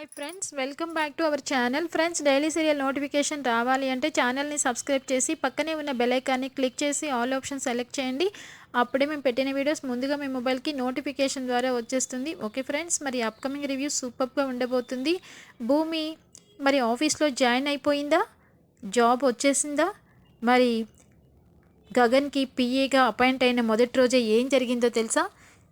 Hi friends welcome back to our channel friends daily serial notification రావాలి అంటే ఛానల్ని subscribe చేసి పక్కనే ఉన్న బెలైకాన్ని క్లిక్ చేసి ఆల్ ఆప్షన్ సెలెక్ట్ చేయండి. అప్పుడే మేము పెట్టిన వీడియోస్ ముందుగా మీ మొబైల్కి నోటిఫికేషన్ ద్వారా వచ్చేస్తుంది. ఓకే ఫ్రెండ్స్ మరి అప్కమింగ్ రివ్యూ సూపర్గా ఉండబోతుంది. భూమి మరి ఆఫీస్లో జాయిన్ అయిపోయిందా? జాబ్ వచ్చేసిందా? మరి గగన్కి పిఏగా అపాయింట్ అయిన మొదటి రోజే ఏం జరిగిందో తెలుసా?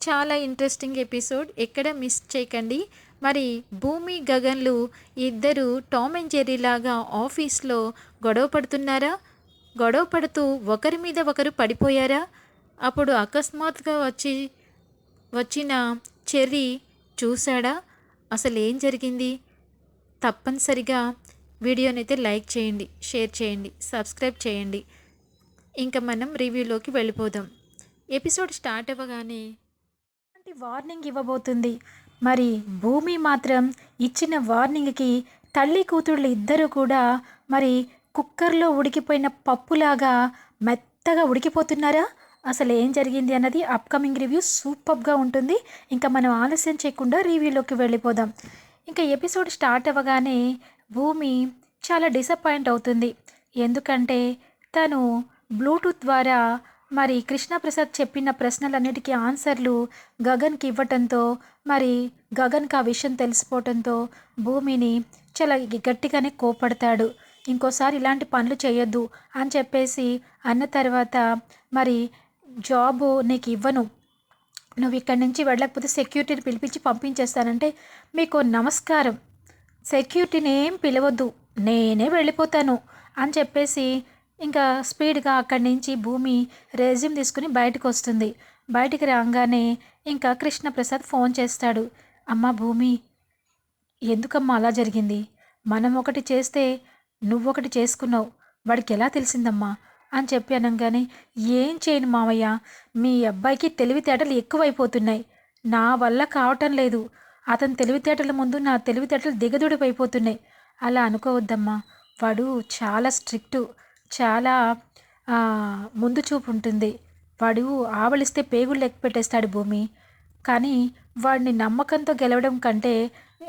చాలా ఇంట్రెస్టింగ్ ఎపిసోడ్ ఎక్కడ మిస్ చేయకండి. మరి భూమి గగన్లు ఇద్దరు టామ్ అండ్ జెర్రీ లాగా ఆఫీస్లో గొడవ పడుతున్నారా? గొడవ పడుతూ ఒకరి మీద ఒకరు పడిపోయారా? అప్పుడు అకస్మాత్తుగా వచ్చి వచ్చిన చెర్రీ చూశాడా? అసలు ఏం జరిగింది? తప్పనిసరిగా వీడియోనైతే లైక్ చేయండి షేర్ చేయండి సబ్స్క్రైబ్ చేయండి. ఇంకా మనం రివ్యూలోకి వెళ్ళిపోదాం. ఎపిసోడ్ స్టార్ట్ అవ్వగానే వార్నింగ్ ఇవ్వబోతుంది. మరి భూమి మాత్రం ఇచ్చిన వార్నింగ్కి తల్లి కూతుళ్ళు ఇద్దరు కూడా మరి కుక్కర్లో ఉడికిపోయిన పప్పులాగా మెత్తగా ఉడికిపోతున్నారా? అసలు ఏం జరిగింది అన్నది అప్కమింగ్ రివ్యూ సూపర్గా ఉంటుంది. ఇంకా మనం ఆలస్యం చేయకుండా రివ్యూలోకి వెళ్ళిపోదాం. ఇంకా ఎపిసోడ్ స్టార్ట్ అవ్వగానే భూమి చాలా డిసప్పాయింట్ అవుతుంది. ఎందుకంటే తను బ్లూటూత్ ద్వారా మరి కృష్ణప్రసాద్ చెప్పిన ప్రశ్నలన్నిటికీ ఆన్సర్లు గగన్కి ఇవ్వటంతో మరి గగన్కి ఆ విషయం తెలిసిపోవటంతో భూమిని చాలా గట్టిగానే కోపడతాడు ఇంకోసారి ఇలాంటి పనులు చేయొద్దు అని చెప్పేసి అన్న తర్వాత మరి జాబు నీకు ఇవ్వను. నువ్వు ఇక్కడి నుంచి వెళ్ళకపోతే సెక్యూరిటీని పిలిపించి పంపించేస్తానంటే మీకు నమస్కారం. సెక్యూరిటీని ఏం పిలవద్దు. నేనే వెళ్ళిపోతాను అని చెప్పేసి ఇంకా స్పీడ్గా అక్కడి నుంచి భూమి రెజ్యూమ్ తీసుకుని బయటకు వస్తుంది. బయటికి రాగానే ఇంకా కృష్ణప్రసాద్ ఫోన్ చేస్తాడు. అమ్మ భూమి ఎందుకమ్మా అలా జరిగింది? మనం ఒకటి చేస్తే నువ్వొకటి చేసుకున్నావు. వాడికి ఎలా తెలిసిందమ్మా? అని చెప్పి అనగానే ఏం చేయను మావయ్య మీ అబ్బాయికి తెలివితేటలు ఎక్కువైపోతున్నాయి. నా వల్ల కావటం లేదు. అతని తెలివితేటల ముందు నా తెలివితేటలు దిగదుడిపోయిపోతున్నాయి. అలా అనుకోవద్దమ్మా. వాడు చాలా స్ట్రిక్టు. చాలా ముందు చూపు ఉంటుంది వాడు ఆవలిస్తే పేగులు లెక్క పెట్టేస్తాడు భూమి. కానీ వాడిని నమ్మకంతో గెలవడం కంటే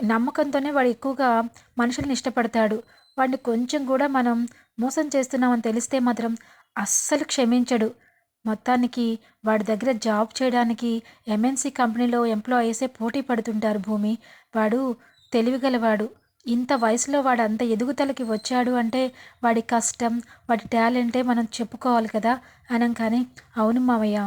నమ్మకంతోనే వాడు ఎక్కువగా మనుషులను ఇష్టపడతాడు. వాడిని కొంచెం కూడా మనం మోసం చేస్తున్నామని తెలిస్తే మాత్రం అస్సలు క్షమించడు. మొత్తానికి వాడి దగ్గర జాబ్ చేయడానికి ఎంఎన్సీ కంపెనీలో ఎంప్లాయీసే పోటీ పడుతుంటారు భూమి. వాడు తెలివిగలవాడు. ఇంత వయసులో వాడు అంత ఎదుగుదలకి వచ్చాడు అంటే వాడి కష్టం వాడి టాలెంటే మనం చెప్పుకోవాలి కదా? అనగానే అవును మావయ్య.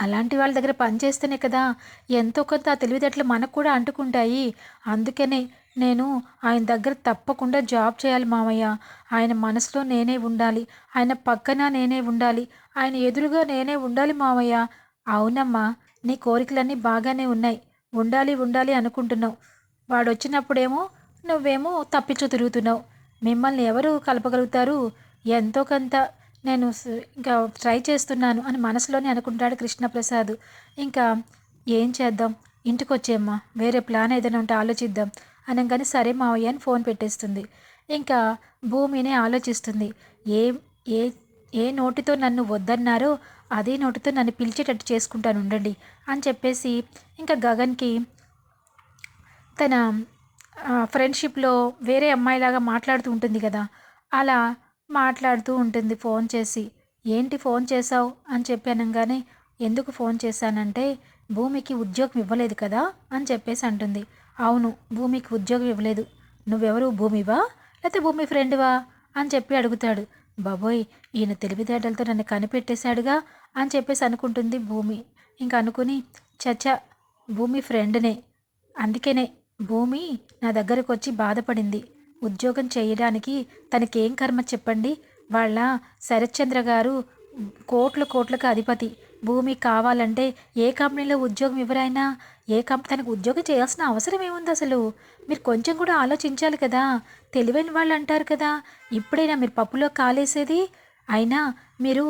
అలాంటి వాళ్ళ దగ్గర పనిచేస్తేనే కదా ఎంతో కొంత ఆ తెలివితేటలు మనకు కూడా అంటుకుంటాయి. అందుకనే నేను ఆయన దగ్గర తప్పకుండా జాబ్ చేయాలి మామయ్య ఆయన మనసులో నేనే ఉండాలి. ఆయన పక్కన నేనే ఉండాలి. ఆయన ఎదురుగా నేనే ఉండాలి మామయ్య అవునమ్మా నీ కోరికలన్నీ బాగానే ఉన్నాయి. ఉండాలి ఉండాలి అనుకుంటున్నావు. వాడు వచ్చినప్పుడేమో నువ్వేమో తప్పించు తిరుగుతున్నావు. మిమ్మల్ని ఎవరు కలపగలుగుతారు? ఎంతో కొంత నేను ఇంకా ట్రై చేస్తున్నాను అని మనసులోనే అనుకుంటాడు కృష్ణప్రసాద్. ఇంకా ఏం చేద్దాం? ఇంటికి వచ్చేమ్మా వేరే ప్లాన్ ఏదైనా ఉంటే ఆలోచిద్దాం. అనగానే సరే మావయ్య అని ఫోన్ పెట్టేస్తుంది. ఇంకా భూమిని ఆలోచిస్తుంది. ఏ ఏ ఏ నోటితో నన్ను వద్దన్నారో అదే నోటితో నన్ను పిలిచేటట్టు చేసుకుంటాను ఉండండి అని చెప్పేసి ఇంకా గగన్కి తన ఫ్రెండ్షిప్లో వేరే అమ్మాయిలాగా మాట్లాడుతూ ఉంటుంది కదా. అలా మాట్లాడుతూ ఉంటుంది ఫోన్ చేసి ఏంటి ఫోన్ చేసావు అని చెప్పి అనగానే ఎందుకు ఫోన్ చేశానంటే భూమికి ఉద్యోగం ఇవ్వలేదు కదా? అని చెప్పేసి అంటుంది. అవును భూమికి ఉద్యోగం ఇవ్వలేదు. నువ్వెవరు? భూమివా? లేకపోతే భూమి ఫ్రెండ్వా? అని చెప్పి అడుగుతాడు. బాబోయ్ ఈయన తెలివితేటలతో నన్ను కనిపెట్టేశాడుగా? అని చెప్పేసి అనుకుంటుంది భూమి. ఇంకా అనుకుని చచ్చా భూమి ఫ్రెండ్నే అందుకనే భూమి నా దగ్గరకు వచ్చి బాధపడింది. ఉద్యోగం చేయడానికి తనకేం కర్మ చెప్పండి? వాళ్ళ శరత్చంద్ర గారు కోట్ల కోట్లకు అధిపతి. భూమి కావాలంటే ఏ కంపెనీలో ఉద్యోగం ఎవరైనా ఏ కంపెనీ తనకు ఉద్యోగం చేయాల్సిన అవసరం ఏముంది అసలు? మీరు కొంచెం కూడా ఆలోచించాలి కదా. తెలివైన వాళ్ళు అంటారు కదా ఇప్పుడైనా మీరు పప్పులో కాలేసేది? అయినా మీరు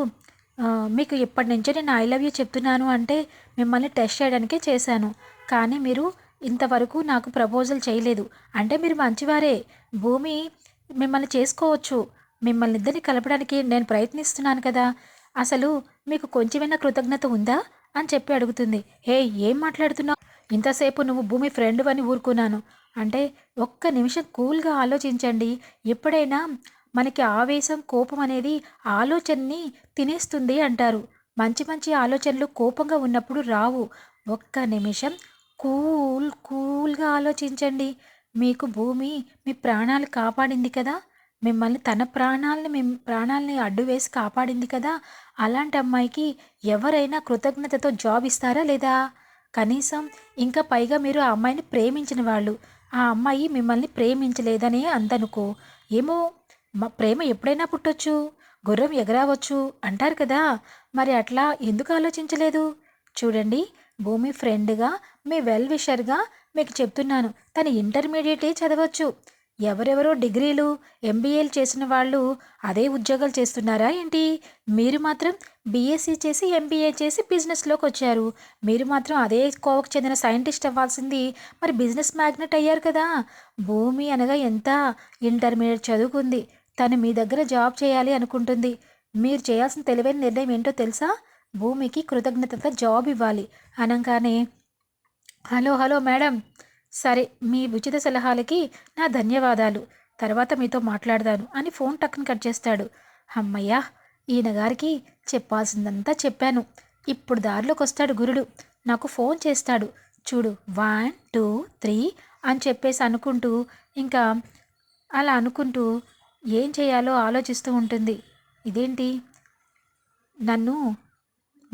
మీకు ఎప్పటి నుంచో నేను ఐ లవ్ యూ చెప్తున్నాను అంటే మిమ్మల్ని టెస్ట్ చేయడానికే చేశాను. కానీ మీరు ఇంతవరకు నాకు ప్రపోజల్ చేయలేదు. అంటే మీరు మంచివారే. భూమి మిమ్మల్ని చేసుకోవచ్చు. మిమ్మల్ని ఇద్దరిని కలపడానికి నేను ప్రయత్నిస్తున్నాను కదా. అసలు మీకు కొంచెమైనా కృతజ్ఞత ఉందా? అని చెప్పి అడుగుతుంది. హే ఏం మాట్లాడుతున్నావు? ఇంతసేపు నువ్వు భూమి ఫ్రెండ్ అని ఊరుకున్నాను. అంటే ఒక్క నిమిషం కూల్గా ఆలోచించండి. ఎప్పుడైనా మనకి ఆవేశం కోపం అనేది ఆలోచనని తినేస్తుంది అంటారు. మంచి మంచి ఆలోచనలు కోపంగా ఉన్నప్పుడు రావు. ఒక్క నిమిషం కూల్ కూల్గా ఆలోచించండి. మీకు భూమి మీ ప్రాణాలు కాపాడింది కదా? మిమ్మల్ని తన ప్రాణాలని మీ ప్రాణాలని అడ్డు వేసి కాపాడింది కదా? అలాంటి అమ్మాయికి ఎవరైనా కృతజ్ఞతతో జాబ్ ఇస్తారా లేదా? కనీసం ఇంకా పైగా మీరు ఆ అమ్మాయిని ప్రేమించిన వాళ్ళు. ఆ అమ్మాయి మిమ్మల్ని ప్రేమించలేదనే అందనుకో. ఏమో మా ప్రేమ ఎప్పుడైనా పుట్టొచ్చు గుర్రం ఎగరావచ్చు అంటారు కదా? మరి అట్లా ఎందుకు ఆలోచించలేదు? చూడండి. భూమి ఫ్రెండ్గా మీ వెల్ విషర్గా మీకు చెప్తున్నాను. తను ఇంటర్మీడియటే చదవచ్చు. ఎవరెవరో డిగ్రీలు ఎంబీఏలు చేసిన వాళ్ళు అదే ఉద్యోగాలు చేస్తున్నారా ఏంటి? మీరు మాత్రం బీఎస్సీ చేసి ఎంబీఏ చేసి బిజినెస్లోకి వచ్చారు. మీరు మాత్రం అదే కోవకు చెందిన సైంటిస్ట్ అవ్వాల్సింది. మరి బిజినెస్ మ్యాగ్నెట్ అయ్యారు కదా! భూమి అనగా ఎంత? ఇంటర్మీడియట్ చదువుకుంది. తను మీ దగ్గర జాబ్ చేయాలి అనుకుంటుంది. మీరు చేయాల్సిన తెలివైన నిర్ణయం ఏంటో తెలుసా? భూమికి కృతజ్ఞతతో జాబ్ ఇవ్వాలి. అనగానే హలో హలో మేడం. సరే మీ ఉచిత సలహాలకి నా ధన్యవాదాలు. తర్వాత మీతో మాట్లాడదాను అని ఫోన్ టక్కుని కట్ చేస్తాడు. అమ్మయ్యా ఈయన గారికి చెప్పాల్సిందంతా చెప్పాను. ఇప్పుడు దారిలోకి వస్తాడు గురుడు. నాకు ఫోన్ చేస్తాడు. చూడు వన్ టూ త్రీ అని చెప్పేసి అనుకుంటూ ఇంకా అలా అనుకుంటూ ఏం చేయాలో ఆలోచిస్తూ ఉంటుంది. ఇదేంటి? నన్ను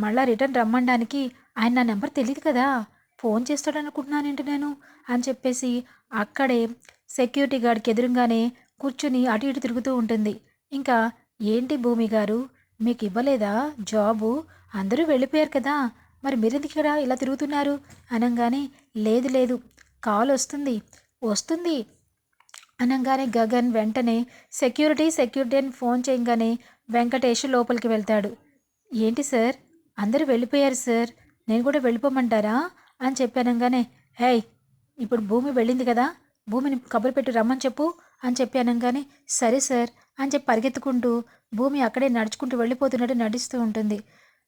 మళ్ళా రిటర్న్ రమ్మడానికి ఆయన నా నెంబర్ తెలియదు కదా. ఫోన్ చేస్తాడనుకుంటున్నానేంటి నేను? అని చెప్పేసి అక్కడే సెక్యూరిటీ గార్డ్కి ఎదురుగానే కూర్చుని అటు ఇటు తిరుగుతూ ఉంటుంది. ఇంకా ఏంటి భూమి గారు? మీకు ఇవ్వలేదా జాబు? అందరూ వెళ్ళిపోయారు కదా. మరి మీరెందుకు ఇక్కడ ఇలా తిరుగుతున్నారు? అనగానే లేదు లేదు కాల్ వస్తుంది. వస్తుంది అనగానే గగన్ వెంటనే సెక్యూరిటీ సెక్యూరిటీ అని ఫోన్ చేయగానే వెంకటేష్ లోపలికి వెళ్తాడు. ఏంటి సార్? అందరూ వెళ్ళిపోయారు సార్. నేను కూడా వెళ్ళిపోమంటారా? అని చెప్పానంగానే హేయ్ ఇప్పుడు భూమి వెళ్ళింది కదా భూమిని కబురు పెట్టి రమ్మని చెప్పు అని చెప్పానంగానే సరే సార్ అని చెప్పి పరిగెత్తుకుంటూ భూమి అక్కడే నడుచుకుంటూ వెళ్ళిపోతున్నట్టు నడుస్తూ ఉంటుంది.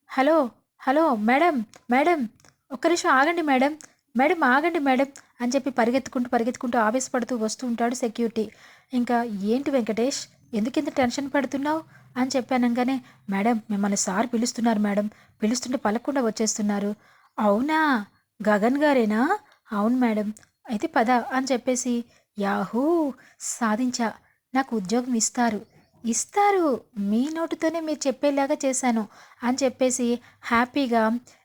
హలో హలో మేడం మేడం ఒక్క నిమిషం ఆగండి మేడం మేడం ఆగండి మేడం అని చెప్పి పరిగెత్తుకుంటూ పరిగెత్తుకుంటూ ఆవేశపడుతూ వస్తూ ఉంటాడు సెక్యూరిటీ. ఇంకా ఏంటి వెంకటేష్? ఎందుకు టెన్షన్ పడుతున్నావు? అని చెప్పానంగానే మేడం మిమ్మల్ని సార్ పిలుస్తున్నారు మేడం. పిలుస్తుంటే పలకుండా వచ్చేస్తున్నారు. అవునా? గగన్ గారేనా? అవును మేడం. అయితే పద అని చెప్పేసి యాహూ! సాధించా. నాకు ఉద్యోగం ఇస్తారు. ఇస్తారు. మీ నోటితోనే మీరు చెప్పేలాగా చేశాను. అని చెప్పేసి హ్యాపీగా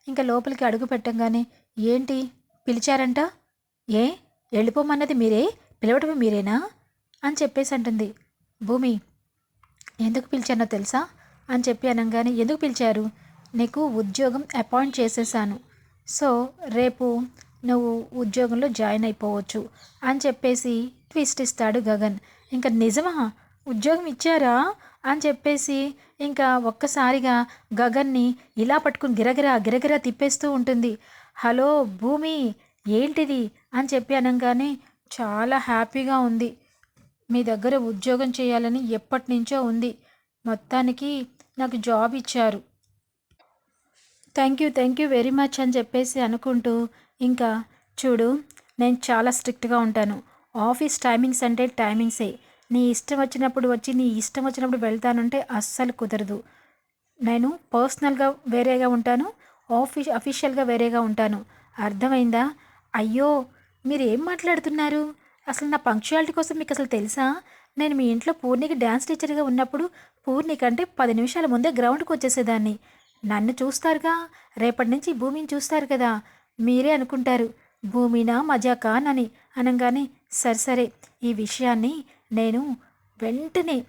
ఇంకా లోపలికి అడుగు పెట్టంగానే ఏంటి? పిలిచారంట? ఏ? వెళ్ళిపోమన్నది మీరే? పిలవటమే మీరేనా? అని చెప్పేసి అంటుంది. భూమి ఎందుకు పిలిచానో తెలుసా? అని చెప్పి అనగానే ఎందుకు పిలిచారు? నీకు ఉద్యోగం అపాయింట్ చేసేసాను. సో రేపు నువ్వు ఉద్యోగంలో జాయిన్ అయిపోవచ్చు అని చెప్పేసి ట్విస్ట్ ఇస్తాడు గగన్. ఇంకా నిజమా? ఉద్యోగం ఇచ్చారా? అని చెప్పేసి ఇంకా ఒక్కసారిగా గగన్ని ఇలా పట్టుకుని గిరగిరా గిరగిరా తిప్పేస్తూ ఉంటుంది. హలో భూమి ఏంటిది? అని చెప్పి అనగానే చాలా హ్యాపీగా ఉంది. మీ దగ్గర ఉద్యోగం చేయాలని ఎప్పటి నుంచో ఉంది. మొత్తానికి నాకు జాబ్ ఇచ్చారు. Thank you thank you very much అని చెప్పేసి అనుకుంటూ ఇంకా చూడు నేను చాలా స్ట్రిక్ట్గా ఉంటాను. ఆఫీస్ టైమింగ్స్ అంటే టైమింగ్సే. నీ ఇష్టం వచ్చినప్పుడు వచ్చి నీ ఇష్టం వచ్చినప్పుడు వెళ్తానంటే అస్సలు కుదరదు. నేను పర్సనల్గా వేరేగా ఉంటాను ఆఫీస్ అఫీషియల్గా వేరేగా ఉంటాను. అర్థమైందా? అయ్యో మీరు ఏం మాట్లాడుతున్నారు? అసలు నా పంక్చువాలిటీ కోసం మీకు అసలు తెలుసా? నేను మీ ఇంట్లో పూర్ణికి డ్యాన్స్ టీచర్గా ఉన్నప్పుడు పూర్ణి కంటే పది నిమిషాల ముందే గ్రౌండ్కి వచ్చేసేదాన్ని. నన్ను చూస్తారుగా? రేపటి నుంచి భూమిని చూస్తారు కదా? మీరే అనుకుంటారు. భూమినా మజాకా అని అనగానే సరే సరే ఈ విషయాన్ని నేను వెంటనే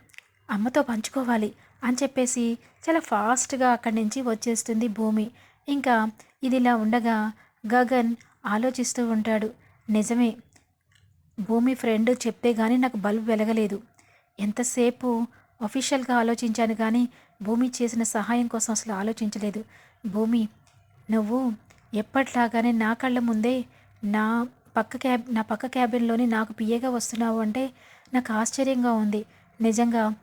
అమ్మతో పంచుకోవాలి అని చెప్పేసి చాలా ఫాస్ట్గా అక్కడి నుంచి వచ్చేస్తుంది భూమి. ఇంకా ఇది ఇలా ఉండగా గగన్ ఆలోచిస్తూ ఉంటాడు. నిజమే భూమి ఫ్రెండ్ చెప్తే కానీ నాకు బల్బు వెలగలేదు. ఎంతసేపు అఫీషియల్గా ఆలోచించాను కానీ భూమి చేసిన సహాయం కోసం అసలు ఆలోచించలేదు. భూమి నువ్వు ఎప్పట్లాగానే నా కళ్ళ ముందే నా పక్క క్యాబ్ నా పక్క క్యాబిన్లోని నాకు పిఏగా వస్తున్నావు అంటే నాకు ఆశ్చర్యంగా ఉంది. నిజంగా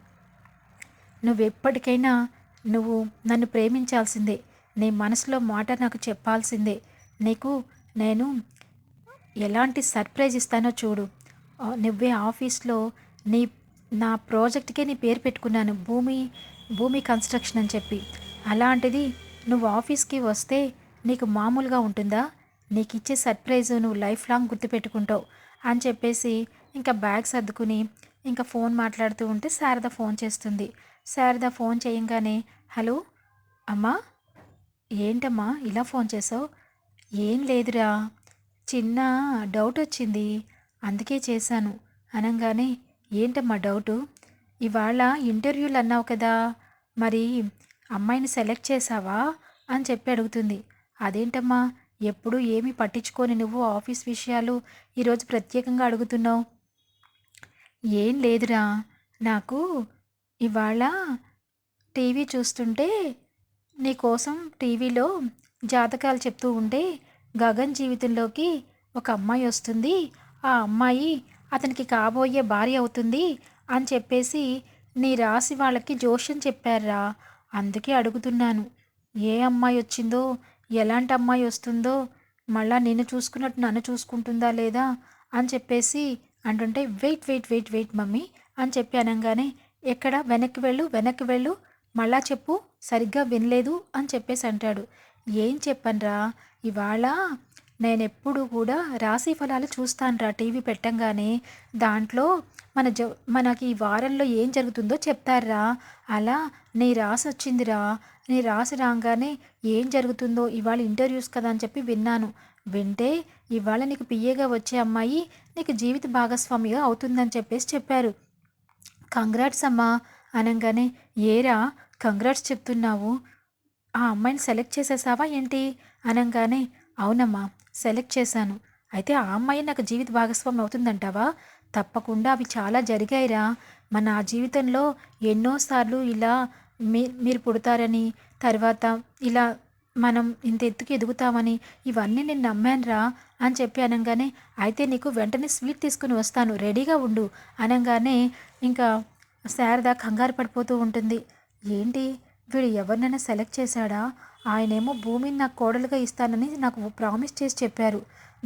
నువ్వు ఎప్పటికైనా నువ్వు నన్ను ప్రేమించాల్సిందే. నీ మనసులో మాట నాకు చెప్పాల్సిందే. నీకు నేను ఎలాంటి సర్ప్రైజ్ ఇస్తానో చూడు. నువ్వే ఆఫీస్లో నీ నా ప్రాజెక్ట్కే నీ పేరు పెట్టుకున్నాను. భూమి భూమి కన్స్ట్రక్షన్ అని చెప్పి. అలాంటిది నువ్వు ఆఫీస్కి వస్తే నీకు మామూలుగా ఉంటుందా? నీకు ఇచ్చే సర్ప్రైజ్ నువ్వు లైఫ్ లాంగ్ గుర్తుపెట్టుకుంటావు అని చెప్పేసి ఇంకా బ్యాగ్ సర్దుకుని ఇంకా ఫోన్ మాట్లాడుతూ ఉంటే శారద ఫోన్ చేస్తుంది. శారద ఫోన్ చేయంగానే హలో అమ్మా ఏంటమ్మా ఇలా ఫోన్ చేసావు? ఏం లేదురా. చిన్న డౌట్ వచ్చింది. అందుకే చేశాను. అనగానే ఏంటమ్మా డౌటు? ఇవాళ ఇంటర్వ్యూలు అన్నావు కదా మరి అమ్మాయిని సెలెక్ట్ చేసావా అని చెప్పి అడుగుతుంది. అదేంటమ్మా ఎప్పుడు ఏమి పట్టించుకొని నువ్వు ఆఫీస్ విషయాలు ఈరోజు ప్రత్యేకంగా అడుగుతున్నావు? ఏం లేదురా. నాకు ఇవాళ టీవీ చూస్తుంటే నీకోసం టీవీలో జాతకాలు చెప్తూ ఉంటే గగన్ జీవితంలోకి ఒక అమ్మాయి వస్తుంది. ఆ అమ్మాయి అతనికి కాబోయే భార్య అవుతుంది అని చెప్పేసి నీ రాసి వాళ్ళకి జోష్యం చెప్పారా? అందుకే అడుగుతున్నాను. ఏ అమ్మాయి వచ్చిందో ఎలాంటి అమ్మాయి వస్తుందో మళ్ళా నిన్ను చూసుకున్నట్టు నన్ను చూసుకుంటుందా లేదా అని చెప్పేసి అంటుంటే wait wait wait wait mummy అని చెప్పి అనగానే ఎక్కడ? వెనక్కి వెళ్ళు వెనక్కి వెళ్ళు మళ్ళా చెప్పు సరిగ్గా వినలేదు అని చెప్పేసి అంటాడు. ఏం చెప్పనురా? ఇవాళ నేను ఎప్పుడు కూడా రాశి ఫలాలు చూస్తానురా టీవీ పెట్టంగానే. దాంట్లో మన జ మనకి ఈ వారంలో ఏం జరుగుతుందో చెప్తారా అలా నీ రాసి వచ్చిందిరా. నీ రాసి రాగానే ఏం జరుగుతుందో ఇవాళ ఇంటర్వ్యూస్ కదా అని చెప్పి విన్నాను. వింటే ఇవాళ నీకు పిఏగా వచ్చే అమ్మాయి నీకు జీవిత భాగస్వామిగా అవుతుందని చెప్పేసి చెప్పారు. కంగ్రాట్స్ అమ్మా అనగానే. ఏరా కంగ్రాట్స్ చెప్తున్నావు. ఆ అమ్మాయిని సెలెక్ట్ చేసేసావా ఏంటి? అనగానే అవునమ్మా సెలెక్ట్ చేశాను. అయితే ఆ అమ్మాయి నాకు జీవిత భాగస్వామి అవుతుందంటావా? తప్పకుండా అవి చాలా జరిగాయిరా. మన ఆ జీవితంలో ఎన్నోసార్లు ఇలా మీ మీరు పుడతారని తర్వాత ఇలా మనం ఇంత ఎత్తుకు ఎదుగుతామని ఇవన్నీ నేను నమ్మానురా అని చెప్పి అనగానే అయితే నీకు వెంటనే స్వీట్ తీసుకుని వస్తాను. రెడీగా ఉండు అనగానే ఇంకా శారద కంగారు పడిపోతూ ఉంటుంది. ఏంటి? వీడు ఎవరినైనా సెలెక్ట్ చేశాడా? ఆయనేమో భూమిని నాకు కోడలుగా ఇస్తానని నాకు ప్రామిస్ చేసి చెప్పారు.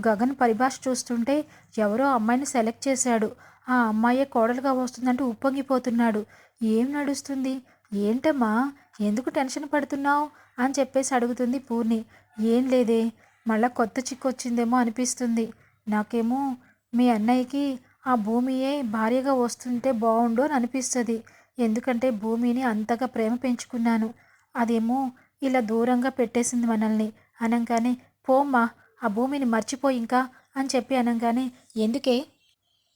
గగన్ పరిభాష చూస్తుంటే ఎవరో అమ్మాయిని సెలెక్ట్ చేశాడు. ఆ అమ్మాయే కోడలుగా వస్తుందంటూ ఉప్పొంగిపోతున్నాడు. ఏం నడుస్తుంది? ఏంటమ్మా? ఎందుకు టెన్షన్ పడుతున్నావు? అని చెప్పేసి అడుగుతుంది పూర్ణి. ఏం లేదే మళ్ళా కొత్త చిక్కు వచ్చిందేమో అనిపిస్తుంది. నాకేమో మీ అన్నయ్యకి ఆ భూమియే భార్యగా వస్తుంటే బాగుండు అని అనిపిస్తుంది. ఎందుకంటే భూమిని అంతగా ప్రేమ పెంచుకున్నాను. అదేమో ఇలా దూరంగా పెట్టేసింది మనల్ని. అనంగానే పోమ్మా ఆ భూమిని మర్చిపోయి ఇంకా అని చెప్పి అనంగానే ఎందుకే?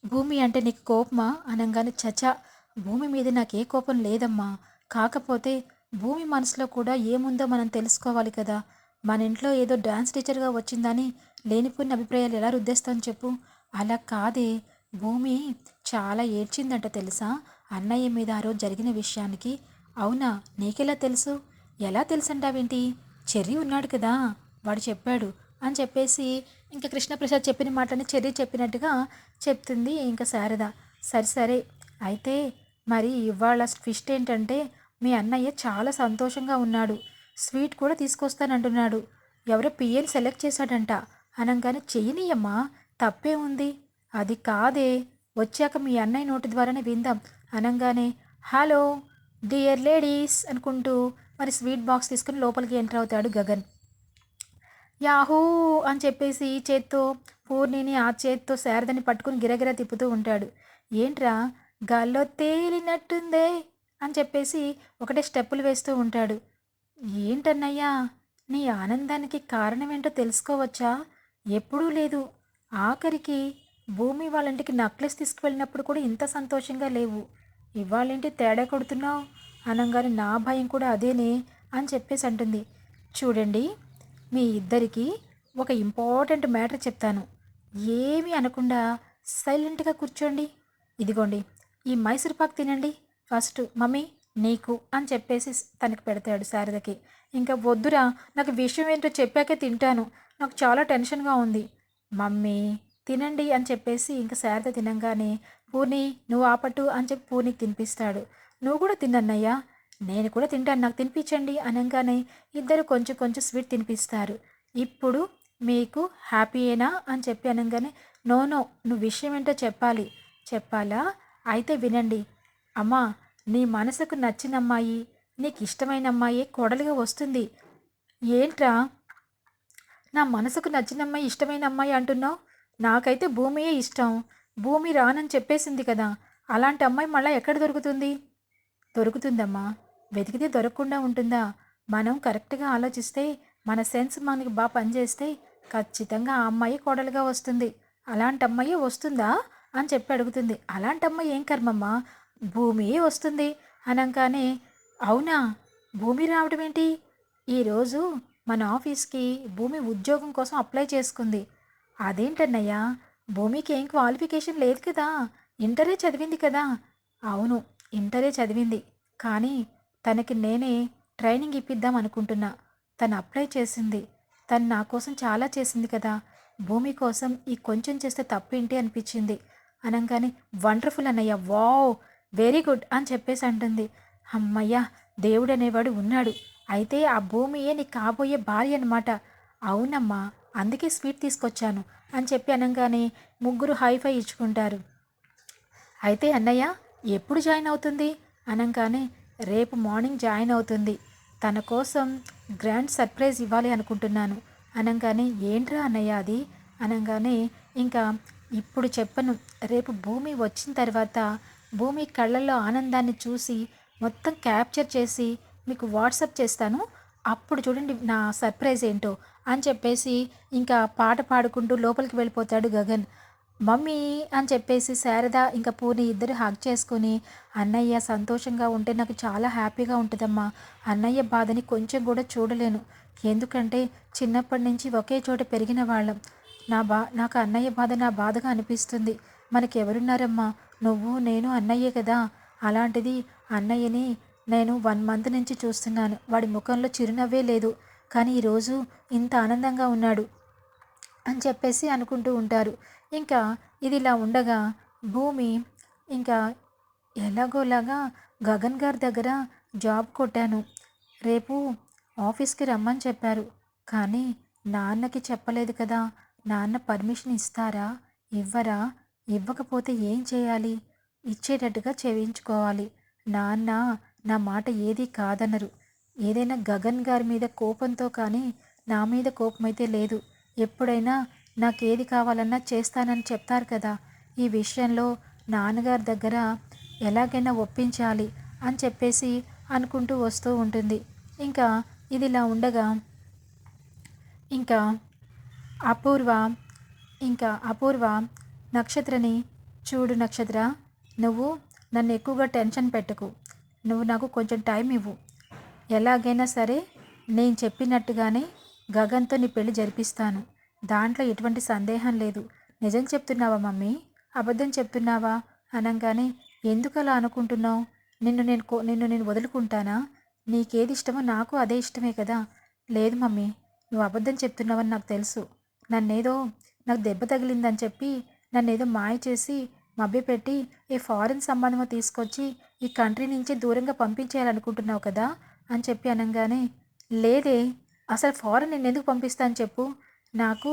భూమి అంటే నీకు కోపమా? అనంగానే చచా భూమి మీద నాకే కోపం లేదమ్మా. కాకపోతే భూమి మనసులో కూడా ఏముందో మనం తెలుసుకోవాలి కదా. మన ఇంట్లో ఏదో డ్యాన్స్ టీచర్గా వచ్చిందని లేనిపోయిన అభిప్రాయాలు ఎలా రుద్దేస్తాను చెప్పు. అలా కాదే. భూమి చాలా ఏడ్చిందంట తెలుసా? అన్నయ్య మీద ఆ రోజు జరిగిన విషయానికి. అవునా? నీకెలా తెలుసు? ఎలా తెలుసంటావేంటి? చెర్రీ ఉన్నాడు కదా వాడు చెప్పాడు అని చెప్పేసి ఇంకా కృష్ణప్రసాద్ చెప్పిన మాటని చెర్రీ చెప్పినట్టుగా చెప్తుంది ఇంకా శారద. సరే సరే. అయితే మరి ఇవాళ ట్విస్ట్ ఏంటంటే మీ అన్నయ్య చాలా సంతోషంగా ఉన్నాడు. స్వీట్ కూడా తీసుకొస్తానంటున్నాడు. ఎవరో పిఎన్ సెలెక్ట్ చేశాడంట. అనగానే చెయ్యనీయమ్మా తప్పే ఉంది. అది కాదే. వచ్చాక మీ అన్నయ్య నోటి ద్వారానే విందాం. అనగానే హలో డియర్ లేడీస్ అనుకుంటూ మరి స్వీట్ బాక్స్ తీసుకుని లోపలికి ఎంటర్ అవుతాడు గగన్. యాహూ అని చెప్పేసి ఈ చేత్తో పూర్ణిని ఆ చేత్తో శారదని పట్టుకుని గిరగిర తిప్పుతూ ఉంటాడు. ఏంట్రా? గాల్లో తేలినట్టుందే అని చెప్పేసి ఒకటే స్టెప్పులు వేస్తూ ఉంటాడు. ఏంటన్నయ్యా? నీ ఆనందానికి కారణం ఏంటో తెలుసుకోవచ్చా? ఎప్పుడూ లేదు. ఆఖరికి భూమి వాళ్ళంటికి నక్లెస్ తీసుకువెళ్ళినప్పుడు కూడా ఇంత సంతోషంగా లేవు. ఇవాళేంటి తేడా కొడుతున్నావు? అనగానే నా భయం కూడా అదేనే అని చెప్పేసి అంటుంది. చూడండి మీ ఇద్దరికీ ఒక ఇంపార్టెంట్ మ్యాటర్ చెప్తాను. ఏమీ అనకుండా సైలెంట్గా కూర్చోండి. ఇదిగోండి ఈ మైసూర్ పాక్ తినండి. ఫస్ట్ మమ్మీ నీకు అని చెప్పేసి తనకి పెడతాడు శారదకి. ఇంకా వద్దురా నాకు విషయం ఏంటో చెప్పాకే తింటాను. నాకు చాలా టెన్షన్గా ఉంది. మమ్మీ తినండి అని చెప్పేసి ఇంకా శారద తినంగానే పూర్ణి నువ్వు ఆపట్టు అని చెప్పి పూర్ణికి తినిపిస్తాడు. నువ్వు కూడా తిన్నన్నయ్యా నేను కూడా తింటాను. నాకు తినిపించండి అనగానే ఇద్దరు కొంచెం కొంచెం స్వీట్ తినిపిస్తారు. ఇప్పుడు మీకు హ్యాపీయేనా అని చెప్పి అనగానే నో నో నువ్వు విషయం ఏంటో చెప్పాలి. చెప్పాలా? అయితే వినండి. అమ్మా నీ మనసుకు నచ్చిన అమ్మాయి నీకు ఇష్టమైన అమ్మాయి కొడలుగా వస్తుంది. ఏంట్రా? నా మనసుకు నచ్చిన అమ్మాయి ఇష్టమైన అమ్మాయి అంటున్నావు? నాకైతే భూమియే ఇష్టం. భూమి రానని చెప్పేసింది కదా. అలాంటి అమ్మాయి మళ్ళీ ఎక్కడ దొరుకుతుంది? దొరుకుతుందమ్మా. వెతికితే దొరకకుండా ఉంటుందా? మనం కరెక్ట్గా ఆలోచిస్తే మన సెన్స్ మనకి బాగా పనిచేస్తే ఖచ్చితంగా ఆ అమ్మాయి కోడలుగా వస్తుంది. అలాంటి అమ్మాయి వస్తుందా? అని చెప్పి అడుగుతుంది. అలాంటి అమ్మాయి ఏం కర్మమ్మా? భూమి వస్తుంది అనగానే అవునా? భూమి రావడం ఏంటి? ఈరోజు మన ఆఫీస్కి భూమి ఉద్యోగం కోసం అప్లై చేసుకుంది. అదేంటన్నయ్యా? భూమికి ఏం క్వాలిఫికేషన్ లేదు కదా? ఇంటరే చదివింది కదా? అవును. ఇంటరే చదివింది. కానీ తనకి నేనే ట్రైనింగ్ ఇప్పిద్దాం అనుకుంటున్నా. తను అప్లై చేసింది. తను నా కోసం చాలా చేసింది కదా. భూమి కోసం ఈ కొంచెం చేస్తే తప్పేంటి అనిపించింది. అనగానే వండర్ఫుల్ అన్నయ్య వావ్ వెరీ గుడ్ అని చెప్పేసి అంటుంది. అమ్మయ్య దేవుడు అనేవాడు ఉన్నాడు. అయితే ఆ భూమియే నీ కాబోయే భార్య అనమాట అవునమ్మా అందుకే స్వీట్ తీసుకొచ్చాను అని చెప్పి అనగానే ముగ్గురు హైఫై ఇచ్చుకుంటారు. అయితే అన్నయ్య ఎప్పుడు జాయిన్ అవుతుంది? అనగానే రేపు మార్నింగ్ జాయిన్ అవుతుంది. తన కోసం గ్రాండ్ సర్ప్రైజ్ ఇవ్వాలి అనుకుంటున్నాను. అనగానే ఏంట్రా అన్నయ్య అది? అనగానే ఇంకా ఇప్పుడు చెప్పను. రేపు భూమి వచ్చిన తర్వాత భూమి కళ్ళల్లో ఆనందాన్ని చూసి మొత్తం క్యాప్చర్ చేసి మీకు వాట్సప్ చేస్తాను. అప్పుడు చూడండి నా సర్ప్రైజ్ ఏంటో అని చెప్పేసి ఇంకా పాట పాడుకుంటూ లోపలికి వెళ్ళిపోతాడు గగన్. మమ్మీ అని చెప్పేసి శారద ఇంకా పూర్ణి ఇద్దరు హాక్ చేసుకుని అన్నయ్య సంతోషంగా ఉంటే నాకు చాలా హ్యాపీగా ఉంటుందమ్మా. అన్నయ్య బాధని కొంచెం కూడా చూడలేను. ఎందుకంటే చిన్నప్పటి నుంచి ఒకే చోట పెరిగిన వాళ్ళం. నా బా నాకు అన్నయ్య బాధ నా బాధగా అనిపిస్తుంది. మనకెవరున్నారమ్మా? నువ్వు నేను అన్నయ్యే కదా. అలాంటిది అన్నయ్యని నేను వన్ మంత్ నుంచి చూస్తున్నాను. వాడి ముఖంలో చిరునవ్వే లేదు. కానీ ఈరోజు ఇంత ఆనందంగా ఉన్నాడు. అని చెప్పేసి అనుకుంటూ ఉంటారు. ఇంకా ఇది ఇలా ఉండగా భూమి ఇంకా ఎలాగోలాగా గగన్ గారి దగ్గర జాబ్ కొట్టాను. రేపు ఆఫీస్కి రమ్మని చెప్పారు. కానీ నాన్నకి చెప్పలేదు కదా. నాన్న పర్మిషన్ ఇస్తారా? ఇవ్వరా? ఇవ్వకపోతే ఏం చేయాలి? ఇచ్చేటట్టుగా చేయించుకోవాలి. నాన్న నా మాట ఏది కాదనరు. ఏదైనా గగన్ గారి మీద కోపంతో కానీ నా మీద కోపమైతే లేదు. ఎప్పుడైనా నాకు ఏది కావాలన్నా చేస్తానని చెప్తారు కదా. ఈ విషయంలో నాన్నగారి దగ్గర ఎలాగైనా ఒప్పించాలి అని చెప్పేసి అనుకుంటూ వస్తూ ఉంటుంది. ఇంకా ఇది ఇలా ఉండగా ఇంకా అపూర్వ ఇంకా అపూర్వ నక్షత్రని చూడు నక్షత్ర నువ్వు నన్ను ఎక్కువగా టెన్షన్ పెట్టకు. నువ్వు నాకు కొంచెం టైం ఇవ్వు. ఎలాగైనా సరే నేను చెప్పినట్టుగానే గగన్తో నీ పెళ్ళి జరిపిస్తాను. దాంట్లో ఎటువంటి సందేహం లేదు. నిజం చెప్తున్నావా మమ్మీ? అబద్ధం చెప్తున్నావా? అనగానే ఎందుకు అలా అనుకుంటున్నావు? నిన్ను నేను నిన్ను నేను వదులుకుంటానా? నీకేది ఇష్టమో నాకు అదే ఇష్టమే కదా. లేదు మమ్మీ నువ్వు అబద్ధం చెప్తున్నావని నాకు తెలుసు. నన్నేదో నాకు దెబ్బ తగిలిందని చెప్పి నన్నేదో మాయ చేసి మభ్యపెట్టి ఈ ఫారిన్ సంబంధం తీసుకొచ్చి ఈ కంట్రీ నుంచి దూరంగా పంపించేయాలనుకుంటున్నావు కదా? అని చెప్పి అనగానే లేదే అసలు ఫారెన్ నేను ఎందుకు పంపిస్తాను చెప్పు. నాకు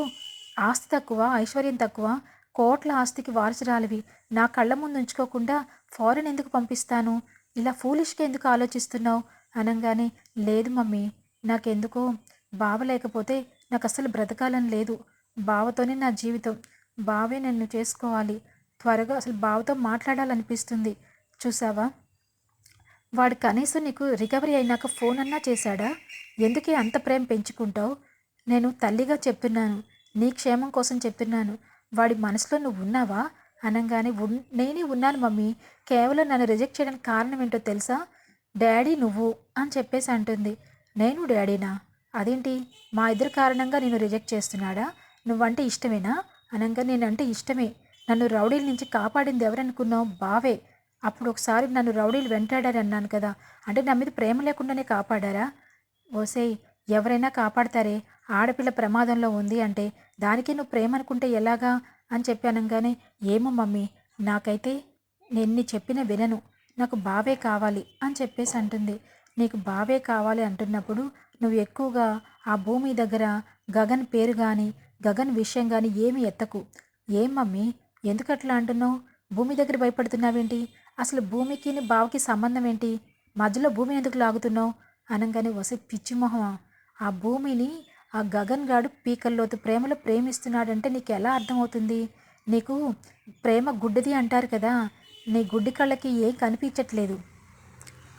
ఆస్తి తక్కువ ఐశ్వర్యం తక్కువ కోట్ల ఆస్తికి వారసురాలివి. నా కళ్ళ ముందు ఉంచుకోకుండా ఫారెన్ ఎందుకు పంపిస్తాను? ఇలా ఫూలిష్గా ఎందుకు ఆలోచిస్తున్నావు? అనగానే లేదు మమ్మీ నాకెందుకో బావ లేకపోతే నాకు అసలు బ్రతకాలని లేదు. బావతోనే నా జీవితం. బావే నన్ను చేసుకోవాలి. త్వరగా అసలు బావతో మాట్లాడాలనిపిస్తుంది. చూసావా? వాడు కనీసం నీకు రికవరీ అయినాక ఫోన్ అన్నా చేశాడా? ఎందుకే అంత ప్రేమ పెంచుకుంటావు? నేను తల్లిగా చెప్తున్నాను నీ క్షేమం కోసం చెప్తున్నాను. వాడి మనసులో నువ్వు ఉన్నావా? అనగానే ఉన్ నేనే ఉన్నాను మమ్మీ. కేవలం నన్ను రిజెక్ట్ చేయడానికి కారణం ఏంటో తెలుసా? డాడీ నువ్వు అని చెప్పేసి అంటుంది. నేను డాడీనా? అదేంటి? మా ఇద్దరు కారణంగా నేను రిజెక్ట్ చేస్తున్నాడా? నువ్వంటే ఇష్టమేనా? అనగా నేనంటే ఇష్టమే. నన్ను రౌడీల నుంచి కాపాడింది ఎవరనుకున్నావు? బావే. అప్పుడు ఒకసారి నన్ను రౌడీలు వెంటాడారు అన్నాను కదా అంటే నా మీద ప్రేమ లేకుండానే కాపాడారా? ఓసేయ్ ఎవరైనా కాపాడతారే ఆడపిల్ల ప్రమాదంలో ఉంది అంటే దానికి నువ్వు ప్రేమ అనుకుంటే ఎలాగా? అని చెప్పానంగానే ఏమో మమ్మీ నాకైతే నేను చెప్పిన వినను నాకు బావే కావాలి అని చెప్పేసి అంటుంది. నీకు బావే కావాలి అంటున్నప్పుడు నువ్వు ఎక్కువగా ఆ భూమి దగ్గర గగన్ పేరు కానీ గగన్ విషయం కానీ ఏమి ఎత్తకు. ఏం మమ్మీ ఎందుకట్లా అంటున్నావు? భూమి దగ్గర భయపడుతున్నావేంటి? అసలు భూమికి బావకి సంబంధం ఏంటి? మధ్యలో భూమిని ఎందుకు లాగుతున్నావు? అనగానే వసే పిచ్చి మొహం ఆ భూమిని ఆ గగన్ గాడు పీకల్లోతు ప్రేమలో ప్రేమిస్తున్నాడంటే నీకు ఎలా అర్థమవుతుంది? నీకు ప్రేమ గుడ్డిది అంటారు కదా నీ గుడ్డి కళ్ళకి ఏం కనిపించట్లేదు.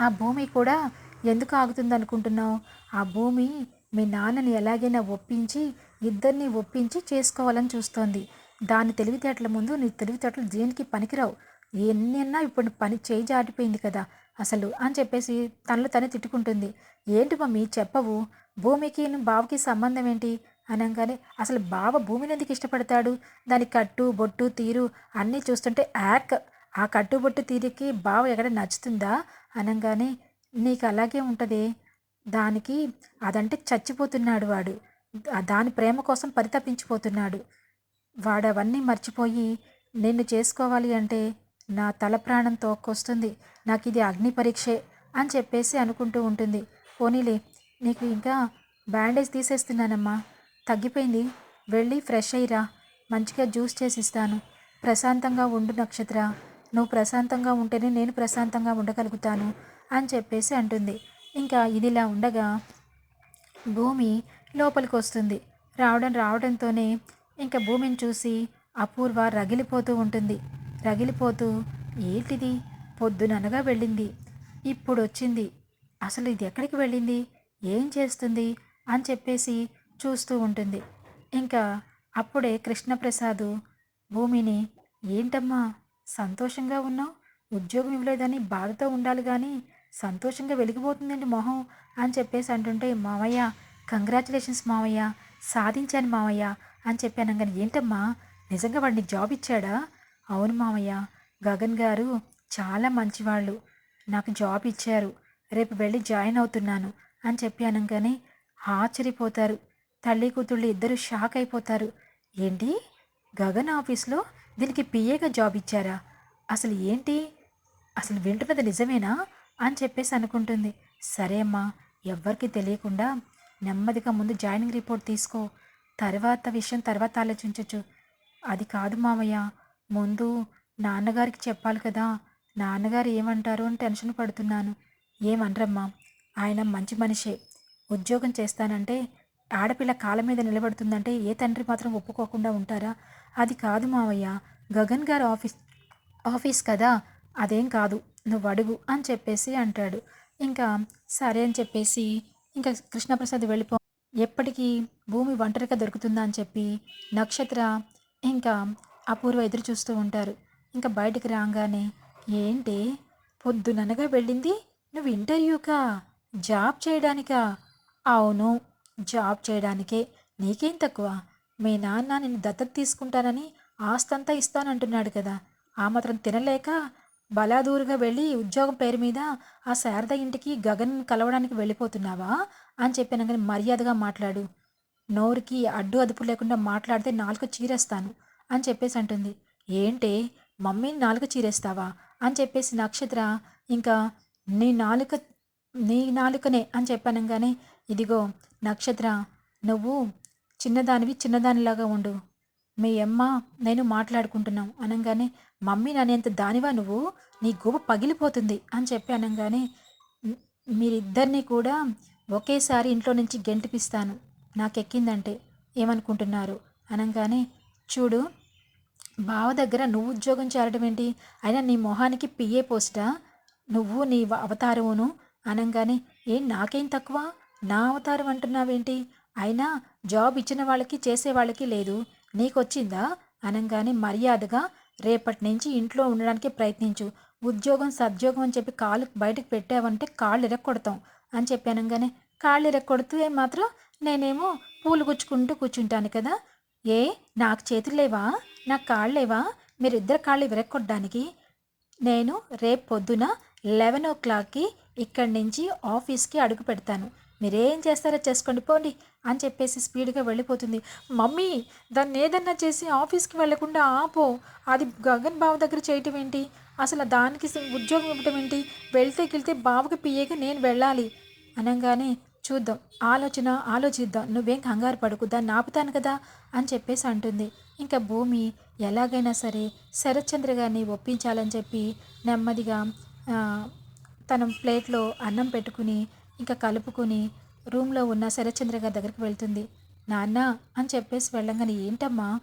ఆ భూమి కూడా ఎందుకు ఆగుతుంది అనుకుంటున్నావు ఆ భూమి మీ నాన్నని ఎలాగైనా ఒప్పించి ఇద్దరిని ఒప్పించి చేసుకోవాలని చూస్తోంది. దాని తెలివితేటల ముందు నీ తెలివితేటలు దేనికి పనికిరావు? ఎన్ని ఇప్పుడు పని చేయి జాటిపోయింది కదా. అసలు అని చెప్పేసి తనలో తనే తిట్టుకుంటుంది. ఏంటి మమ్మీ చెప్పవు. భూమికి బావకి సంబంధం ఏంటి? అనగానే అసలు బావ భూమిని ఎందుకు ఇష్టపడతాడు? దాని కట్టు బొట్టు తీరు అన్నీ చూస్తుంటే యాక్. ఆ కట్టు బొట్టు తీరికి బావ ఎక్కడ నచ్చుతుందా? అనగానే నీకు అలాగే ఉంటుంది. దానికి అదంటే చచ్చిపోతున్నాడు వాడు. దాని ప్రేమ కోసం పరితపించిపోతున్నాడు. వాడు అవన్నీ మర్చిపోయి నిన్ను చేసుకోవాలి అంటే నా తల ప్రాణం తోక్కొస్తుంది. నాకు ఇది అగ్ని పరీక్షే అని చెప్పేసి అనుకుంటూ ఉంటుంది. పోనీలే నీకు ఇంకా బ్యాండేజ్ తీసేస్తున్నానమ్మా. తగ్గిపోయింది. వెళ్ళి ఫ్రెష్ అయ్యిరా. మంచిగా జ్యూస్ చేసి ఇస్తాను ప్రశాంతంగా ఉండు నక్షత్ర. నువ్వు ప్రశాంతంగా ఉంటేనే నేను ప్రశాంతంగా ఉండగలుగుతాను అని చెప్పేసి అంటుంది. ఇంకా ఇదిలా ఉండగా భూమి లోపలికి వస్తుంది రావడం రావడంతోనే ఇంకా భూమిని చూసి అపూర్వ రగిలిపోతూ ఉంటుంది. రగిలిపోతూ ఏంటిది? పొద్దుననగా వెళ్ళింది. ఇప్పుడు వచ్చింది అసలు ఇది ఎక్కడికి వెళ్ళింది? ఏం చేస్తుంది? అని చెప్పేసి చూస్తూ ఉంటుంది. ఇంకా అప్పుడే కృష్ణప్రసాద్ భూమిని ఏంటమ్మా? సంతోషంగా ఉన్నావు? ఉద్యోగం ఇవ్వలేదని బాధతో ఉండాలి కానీ సంతోషంగా వెలిగిపోతుందండి మొహం అని చెప్పేసి అంటుంటే మావయ్య కంగ్రాచులేషన్స్ మావయ్య. సాధించాను మావయ్య అని చెప్పాను కానీ ఏంటమ్మా? నిజంగా వాడిని జాబ్ ఇచ్చాడా? అవును మావయ్య గగన్ గారు చాలా మంచివాళ్ళు. నాకు జాబ్ ఇచ్చారు. రేపు వెళ్ళి జాయిన్ అవుతున్నాను అని చెప్పి అనగానే ఆశ్చర్యపోతారు. తల్లి కూతుళ్ళు ఇద్దరు షాక్ అయిపోతారు. ఏంటి? గగన్ ఆఫీస్లో దీనికి పిఏగా జాబ్ ఇచ్చారా? అసలు ఏంటి? అసలు వింటున్నది నిజమేనా? అని చెప్పేసి అనుకుంటుంది. సరే అమ్మా ఎవ్వరికి తెలియకుండా నెమ్మదిగా ముందు జాయినింగ్ రిపోర్ట్ తీసుకో. తర్వాత విషయం తర్వాత ఆలోచించవచ్చు అది కాదు మామయ్య. ముందు నాన్నగారికి చెప్పాలి కదా. నాన్నగారు ఏమంటారు అని టెన్షన్ పడుతున్నాను. ఏమనరమ్మా. ఆయన మంచి మనిషే. ఉద్యోగం చేస్తానంటే ఆడపిల్ల కాళ్ళ మీద నిలబడుతుందంటే ఏ తండ్రి మాత్రం ఒప్పుకోకుండా ఉంటారా? అది కాదు మావయ్య. గగన్ గారు ఆఫీస్ ఆఫీస్ కదా. అదేం కాదు. నువ్వు అడుగు అని చెప్పేసి అంటాడు. ఇంకా సరే అని చెప్పేసి ఇంకా కృష్ణప్రసాద్ వెళ్ళిపో. ఎప్పటికీ భూమి ఒంటరిగా దొరుకుతుందా అని చెప్పి నక్షత్ర ఇంకా అపూర్వ ఎదురు చూస్తూ ఉంటారు. ఇంకా బయటికి రాగానే ఏంటి? పొద్దుననగా వెళ్ళింది? నువ్వు ఇంటర్వ్యూకా? జాబ్ చేయడానికా? అవును జాబ్ చేయడానికే. నీకేం తక్కువ? మీ నాన్న నిన్ను దత్తత తీసుకుంటానని ఆస్తంతా ఇస్తానంటున్నాడు కదా. ఆ మాత్రం తినలేక బలాదూరుగా వెళ్ళి ఉద్యోగం పేరు మీద ఆ శారద ఇంటికి గగన్ కలవడానికి వెళ్ళిపోతున్నావా? అని చెప్పాను కానీ మర్యాదగా మాట్లాడు. నోరుకి అడ్డు అదుపు లేకుండా మాట్లాడితే నాలుగు చీరేస్తాను. అని చెప్పేసి అంటుంది. ఏంటి? మమ్మీని నాలుగు చీరేస్తావా? అని చెప్పేసి నక్షత్ర ఇంకా నీ నాలుక నీ నాలుకనే అని చెప్పాను కానీ ఇదిగో నక్షత్ర నువ్వు చిన్నదానివి చిన్నదానిలాగా ఉండు. మీ అమ్మ నేను మాట్లాడుకుంటున్నాం అనగానే మమ్మీ ననేంత దానివా నువ్వు? నీ గుబ పగిలిపోతుంది అని చెప్పి అనగానే మీరిద్దరినీ కూడా ఒకేసారి ఇంట్లో నుంచి గెంటిపిస్తాను. నాకెక్కిందంటే ఏమనుకుంటున్నారు? అనగానే చూడు బావ దగ్గర నువ్వు ఉద్యోగం చేరడం ఏంటి? అయినా నీ మొహానికి పిఏ పోస్టా? నువ్వు నీ అవతారమును? అనగానే ఏం నాకేం తక్కువ? నా అవతారం అంటున్నావేంటి? అయినా జాబ్ ఇచ్చిన వాళ్ళకి చేసే వాళ్ళకి లేదు. నీకొచ్చిందా? అనగానే మర్యాదగా రేపటి నుంచి ఇంట్లో ఉండడానికి ప్రయత్నించు. ఉద్యోగం సద్యోగం అని చెప్పి కాలు బయటకు పెట్టావంటే కాళ్ళు ఇరక్కొడతాం అని చెప్పి అనగానే కాళ్ళు ఇరక్కొడుతూ ఏం మాత్రం నేనేమో పూలు గుచ్చుకుంటూ కూర్చుంటాను కదా? ఏ నాకు చేతులు లేవా? నాకు కాళ్ళేవా? మీరిద్దరు కాళ్ళు విరక్కొట్టడానికి నేను రేపు పొద్దున లెవెన్ ఓ క్లాక్కి ఇక్కడి నుంచి ఆఫీస్కి అడుగు పెడతాను. మీరేం చేస్తారో చేసుకోండి పోండి అని చెప్పేసి స్పీడ్గా వెళ్ళిపోతుంది. మమ్మీ దాన్ని ఏదన్నా చేసి ఆఫీస్కి వెళ్ళకుండా ఆపో. అది గగన్ బావ దగ్గర చేయటం ఏంటి? అసలు దానికి ఉద్యోగం ఇవ్వటం ఏంటి? వెళ్తే గిళ్తే బావకి పియ్యగా నేను వెళ్ళాలి. అనగానే చూద్దాం ఆలోచన ఆలోచిద్దాం. నువ్వేం కంగారు పడుకు దాన్ని ఆపుతాను కదా అని చెప్పేసి అంటుంది. ఇంకా భూమి ఎలాగైనా సరే శరత్చంద్ర గారిని ఒప్పించాలని చెప్పి నెమ్మదిగా తన ప్లేట్లో అన్నం పెట్టుకుని ఇంకా కలుపుకుని రూమ్లో ఉన్న శరత్చంద్ర గారి దగ్గరికి వెళ్తుంది. నాన్న అని చెప్పేసి వెళ్ళంగానే ఏంటమ్మా?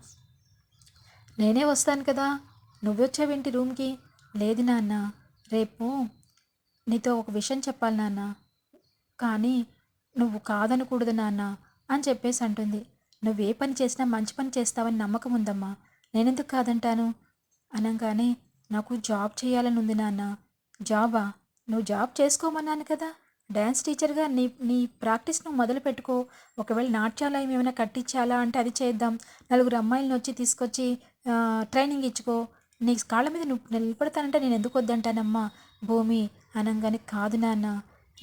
నేనే వస్తాను కదా. నువ్వొచ్చావేంటి రూమ్కి? లేదు నాన్న. రేపు నీతో ఒక విషయం చెప్పాలి నాన్న. కానీ నువ్వు కాదనకూడదు నాన్న అని చెప్పేసి అంటుంది. నువ్వు ఏ పని చేసినా మంచి పని చేస్తావని నమ్మకం ఉందమ్మా. నేనెందుకు కాదంటాను? అనగానే నాకు జాబ్ చేయాలని ఉంది నాన్న. జాబా? నువ్వు జాబ్ చేసుకోమన్నాను కదా. డ్యాన్స్ టీచర్గా నీ నీ ప్రాక్టీస్ నువ్వు మొదలు పెట్టుకో. ఒకవేళ నాట్యాలయం ఏమైనా కట్టించాలా అంటే అది చేద్దాం. నలుగురు అమ్మాయిలను వచ్చి తీసుకొచ్చి ట్రైనింగ్ ఇచ్చుకో. నీ కాళ్ళ మీద నువ్వు నిలబడతానంటే నేను ఎందుకు వద్దంటానమ్మా? భూమి అనగానే కాదు నాన్న.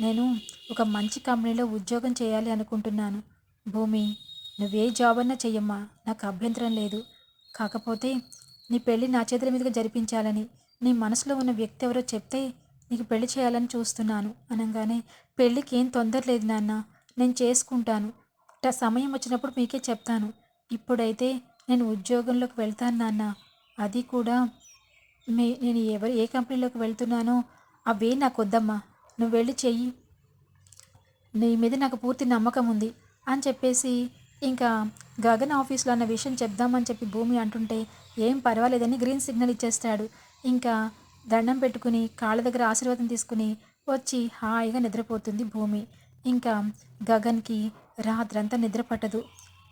నేను ఒక మంచి కంపెనీలో ఉద్యోగం చేయాలి అనుకుంటున్నాను. భూమి నువ్వే జాబ్ అన్నా చెయ్యమ్మా. నాకు అభ్యంతరం లేదు. కాకపోతే నీ పెళ్ళి నా చేతుల మీదుగా జరిపించాలని నీ మనసులో ఉన్న వ్యక్తి ఎవరో చెప్తే నీకు పెళ్ళి చేయాలని చూస్తున్నాను అనగానే పెళ్ళికి ఏం తొందర లేదు నాన్న. నేను చేసుకుంటాను. ట సమయం వచ్చినప్పుడు మీకే చెప్తాను. ఇప్పుడైతే నేను ఉద్యోగంలోకి వెళ్తాను నాన్న. అది కూడా మీ నేను ఎవరు ఏ కంపెనీలోకి వెళ్తున్నానో అవే నాకు వద్దమ్మా. నువ్వు వెళ్ళి చెయ్యి. నీ మీద నాకు పూర్తి నమ్మకం ఉంది అని చెప్పేసి ఇంకా గగన్ ఆఫీస్లో అన్న విషయం చెప్దామని చెప్పి భూమి అంటుంటే ఏం పర్వాలేదని గ్రీన్ సిగ్నల్ ఇచ్చేస్తాడు. ఇంకా దండం పెట్టుకుని కాళ్ళ దగ్గర ఆశీర్వాదం తీసుకుని వచ్చి హాయిగా నిద్రపోతుంది భూమి. ఇంకా గగన్కి రాత్రంతా నిద్ర పట్టదు.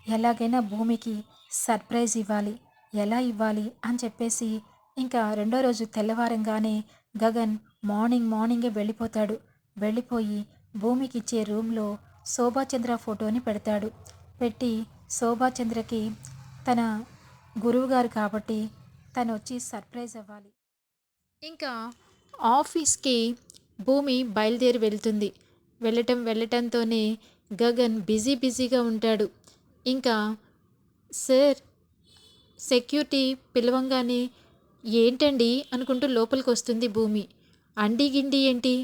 ఎలాగైనా భూమికి సర్ప్రైజ్ ఇవ్వాలి. ఎలా ఇవ్వాలి? అని చెప్పేసి ఇంకా రెండో రోజు తెల్లవారంగానే గగన్ మార్నింగ్ మార్నింగే వెళ్ళిపోతాడు. వెళ్ళిపోయి భూమికి ఇచ్చే రూమ్లో శోభాచంద్ర ఫోటోని పెడతాడు. పెట్టి శోభాచంద్రకి తన గురువుగారు కాబట్టి తను వచ్చి సర్ప్రైజ్ అవ్వాలి. ఇంకా ఆఫీస్కి భూమి బయలుదేరి వెళ్తుంది. వెళ్ళటం వెళ్ళటంతోనే గగన్ బిజీ బిజీగా ఉంటాడు. ఇంకా సార్ సెక్యూరిటీ పిలవంగానే ఏంటండి అనుకుంటూ లోపలికి వస్తుంది భూమి. అండి గిండి ఏంటి?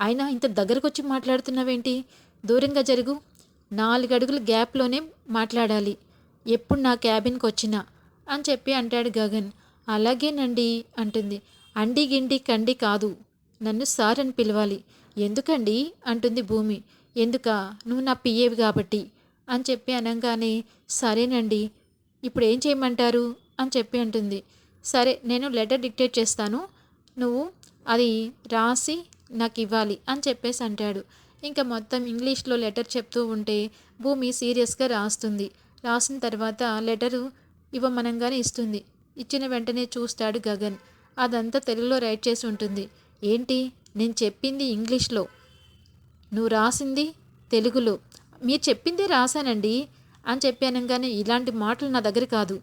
అయినా ఇంత దగ్గరకు వచ్చి మాట్లాడుతున్నావేంటి? దూరంగా జరుగు. నాలుగు అడుగుల గ్యాప్లోనే మాట్లాడాలి. ఎప్పుడు నా క్యాబిన్కి వచ్చినా అని చెప్పి అంటాడు గగన్. అలాగేనండి అంటుంది. అండి గిండి కండి కాదు. నన్ను సార్ అని పిలవాలి. ఎందుకండి? అంటుంది భూమి. ఎందుక? నువ్వు నా పిఏవి కాబట్టి అని చెప్పి అనగానే సరేనండి. ఇప్పుడు ఏం చేయమంటారు? అని చెప్పి అంటుంది. సరే నేను లెటర్ డిక్టేట్ చేస్తాను. నువ్వు అది రాసి నాకు ఇవ్వాలి అని చెప్పేసి అంటాడు. ఇంకా మొత్తం ఇంగ్లీష్లో లెటర్ చెప్తూ ఉంటే భూమి సీరియస్గా రాస్తుంది. రాసిన తర్వాత లెటరు ఇవ్వమనంగానే ఇస్తుంది. ఇచ్చిన వెంటనే చూస్తాడు గగన్. అదంతా తెలుగులో రైట్ చేసి ఉంటుంది. ఏంటి? నేను చెప్పింది ఇంగ్లీష్లో. నువ్వు రాసింది తెలుగులో. మీరు చెప్పిందే రాశానండి అని చెప్పి అనగానే ఇలాంటి మాటలు నా దగ్గర కాదు.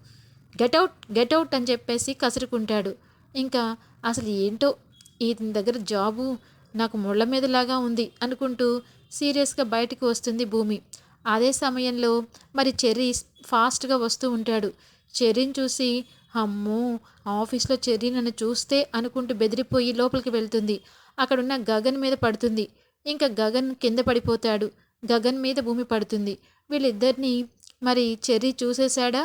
గెటౌట్ గెటౌట్ అని చెప్పేసి కసురుకుంటాడు. ఇంకా అసలు ఏంటో? ఈతని దగ్గర జాబు నాకు ముళ్ళ మీదలాగా ఉంది అనుకుంటూ సీరియస్గా బయటికి వస్తుంది భూమి. అదే సమయంలో మరి చెర్రీ ఫాస్ట్గా వస్తూ ఉంటాడు. చెర్రీని చూసి అమ్మో ఆఫీస్లో చెర్రీ నన్ను చూస్తే అనుకుంటూ బెదిరిపోయి లోపలికి వెళ్తుంది. అక్కడున్న గగన్ మీద పడుతుంది. ఇంకా గగన్ కింద పడిపోతాడు. గగన్ మీద భూమి పడుతుంది. వీళ్ళిద్దరిని మరి చెర్రీ చూసేశాడా?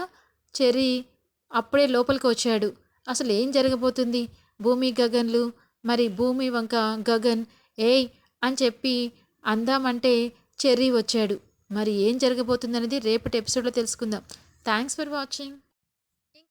చెర్రీ అప్పుడే లోపలికి వచ్చాడు. అసలు ఏం జరగబోతుంది? భూమి గగన్లు మరి భూమి వంక గగన్ ఏయ్ అని చెప్పి అందామంటే చెర్రీ వచ్చాడు. మరి ఏం జరగబోతుందనేది రేపటి ఎపిసోడ్లో తెలుసుకుందాం. Thanks for watching.